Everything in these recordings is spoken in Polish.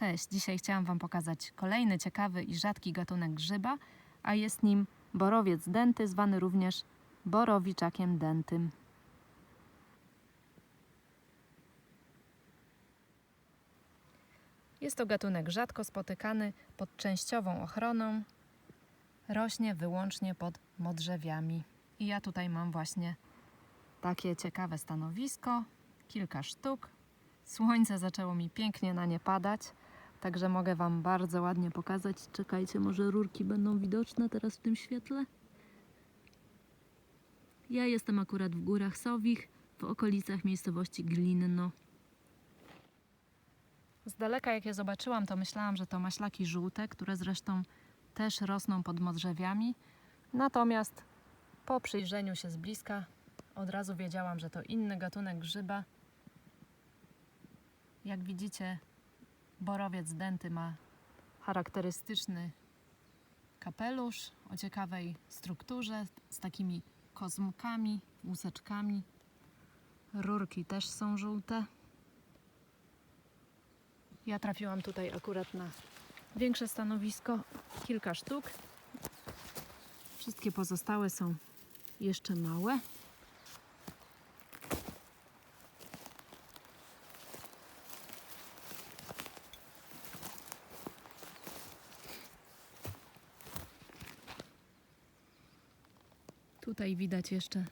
Cześć, dzisiaj chciałam Wam pokazać kolejny ciekawy i rzadki gatunek grzyba, a jest nim borowiec denty, zwany również borowiczakiem dentym. Jest to gatunek rzadko spotykany pod częściową ochroną. Rośnie wyłącznie pod modrzewiami. I ja tutaj mam właśnie takie ciekawe stanowisko, kilka sztuk. Słońce zaczęło mi pięknie na nie padać, także mogę Wam bardzo ładnie pokazać. Czekajcie, może rurki będą widoczne teraz w tym świetle? Ja jestem akurat w Górach Sowich, w okolicach miejscowości Glinno. Z daleka jak je zobaczyłam, to myślałam, że to maślaki żółte, które zresztą też rosną pod modrzewiami. Natomiast po przyjrzeniu się z bliska od razu wiedziałam, że to inny gatunek grzyba. Jak widzicie, borowiec denty ma charakterystyczny kapelusz o ciekawej strukturze, z takimi kozmkami, łuseczkami. Rurki też są żółte. Ja trafiłam tutaj akurat na większe stanowisko, kilka sztuk. Wszystkie pozostałe są jeszcze małe. Tutaj widać jeszcze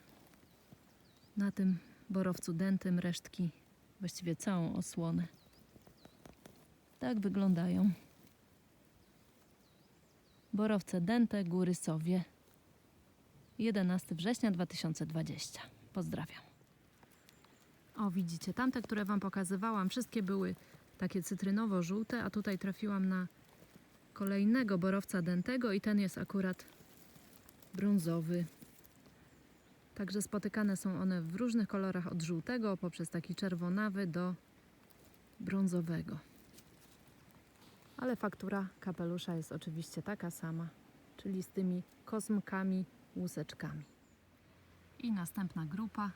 na tym borowcu dętym resztki, właściwie całą osłonę. Tak wyglądają. Borowce dęte, góry Sowie. 11 września 2020. Pozdrawiam. O, widzicie, tamte, które Wam pokazywałam, wszystkie były takie cytrynowo-żółte, a tutaj trafiłam na kolejnego borowca dętego i ten jest akurat brązowy. Także spotykane są one w różnych kolorach od żółtego poprzez taki czerwonawy do brązowego. Ale faktura kapelusza jest oczywiście taka sama, czyli z tymi kosmkami, łuseczkami. I następna grupa.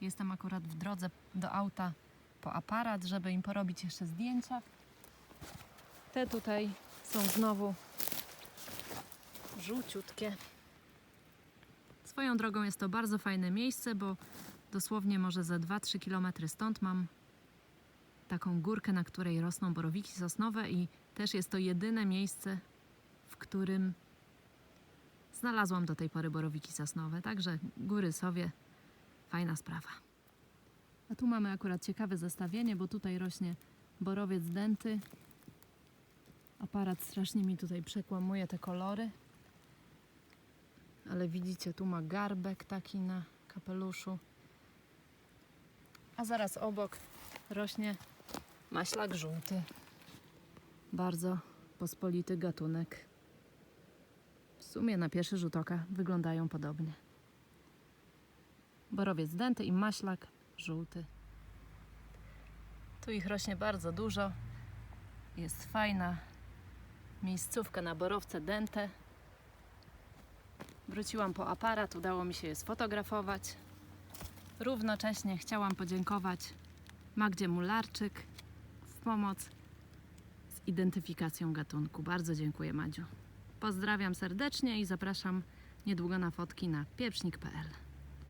Jestem akurat w drodze do auta po aparat, żeby im porobić jeszcze zdjęcia. Te tutaj są znowu żółciutkie. Swoją drogą jest to bardzo fajne miejsce, bo dosłownie może za 2-3 km stąd mam taką górkę, na której rosną borowiki sosnowe i też jest to jedyne miejsce, w którym znalazłam do tej pory borowiki sosnowe. Także góry Sowie, fajna sprawa. A tu mamy akurat ciekawe zestawienie, bo tutaj rośnie borowiec denty. Aparat strasznie mi tutaj przekłamuje te kolory. Ale widzicie, tu ma garbek taki na kapeluszu. A zaraz obok rośnie maślak żółty. Bardzo pospolity gatunek. W sumie na pierwszy rzut oka wyglądają podobnie. Borowiec denty i maślak żółty. Tu ich rośnie bardzo dużo. Jest fajna miejscówka na borowce dęte. Wróciłam po aparat, udało mi się je sfotografować. Równocześnie chciałam podziękować Magdzie Mularczyk w pomoc z identyfikacją gatunku. Bardzo dziękuję Madziu. Pozdrawiam serdecznie i zapraszam niedługo na fotki na pieprznik.pl.